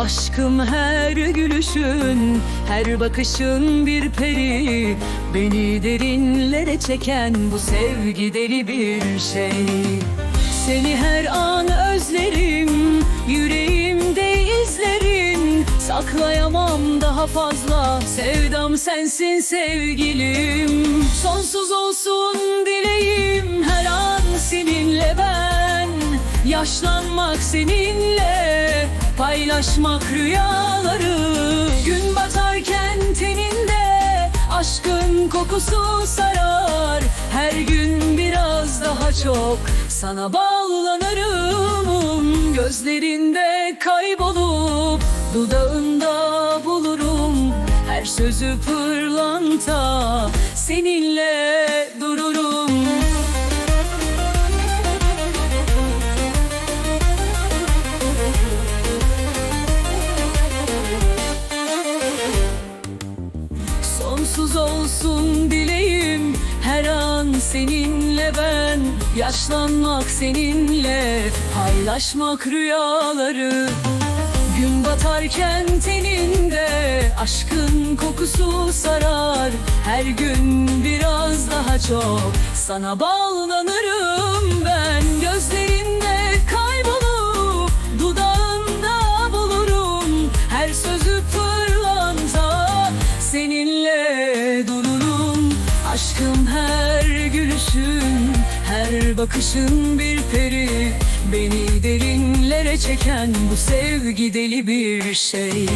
Aşkım her gülüşün, her bakışın bir peri. Beni derinlere çeken bu sevgi deli bir şey. Seni her an özlerim, yüreğimde izlerim Saklayamam daha fazla, sevdam sensin sevgilim. Sonsuz olsun dileğim, her an seninle ben. Yaşlanmak seninle Paylaşmak rüyaları. Gün batarken teninde Aşkın kokusu sarar. Her gün biraz daha çok Sana bağlanırım. Gözlerinde kaybolup Dudağında bulurum. Her sözü pırlanta Seninle seninle ben Yaşlanmak seninle paylaşmak rüyaları. Gün batarken teninde aşkın kokusu sarar. Her gün biraz daha çok sana bağlanırım ben. Gözlerinde kaybolup dudağında bulurum. Her sözü pırlanta seninle dururum Aşkım her gülüşün, her bakışın bir peri. Beni derinlere çeken bu sevgi deli bir şey.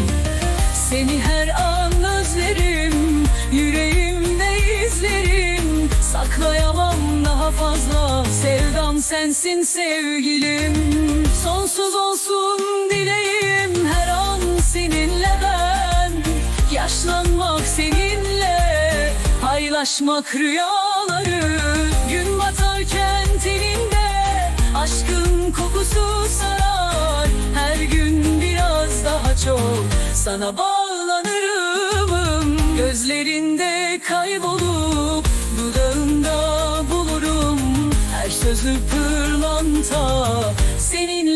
Seni her an özlerim, yüreğimde izlerim. Saklayamam daha fazla, sevdam sensin sevgilim. Sonsuz olsun dileğim, her an seninle ben. Yaşlanmak seninle. Paylaşmak rüyaları Sana bağlanırım. Gözlerinde kaybolup Dudağında bulurum. Her sözü pırlanta Seninle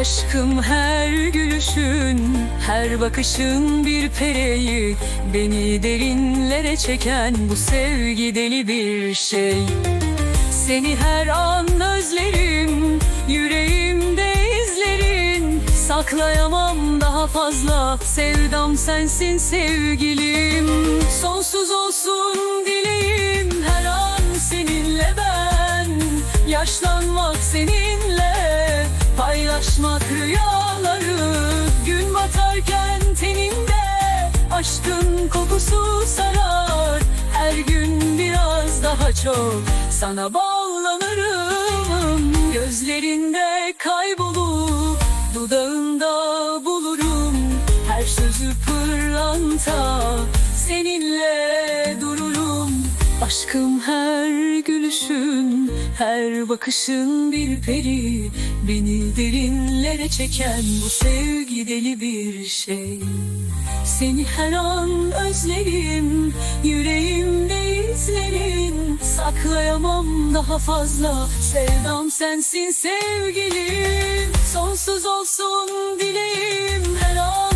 Aşkım her gülüşün, her bakışın bir pereyi Beni derinlere çeken bu sevgi deli bir şey. Seni her an özlerim, yüreğimde izlerin. Saklayamam daha fazla, sevdam sensin sevgilim. Sonsuz olsun dileğim, her an seninle ben. Yaşlanmak seninle Paylaşmak rüyaları. Gün batarken teninde Aşkın kokusu sarar. Her gün biraz daha çok Sana bağlanırım. Gözlerinde kaybolup Dudağında bulurum. Her sözü pırlanta Seninle Aşkım her gülüşün, her bakışın bir peri. Beni derinlere çeken bu sevgi deli bir şey. Seni her an özlerim, yüreğimde izlerim. Saklayamam daha fazla, sevdam sensin sevgilim. Sonsuz olsun dileğim her an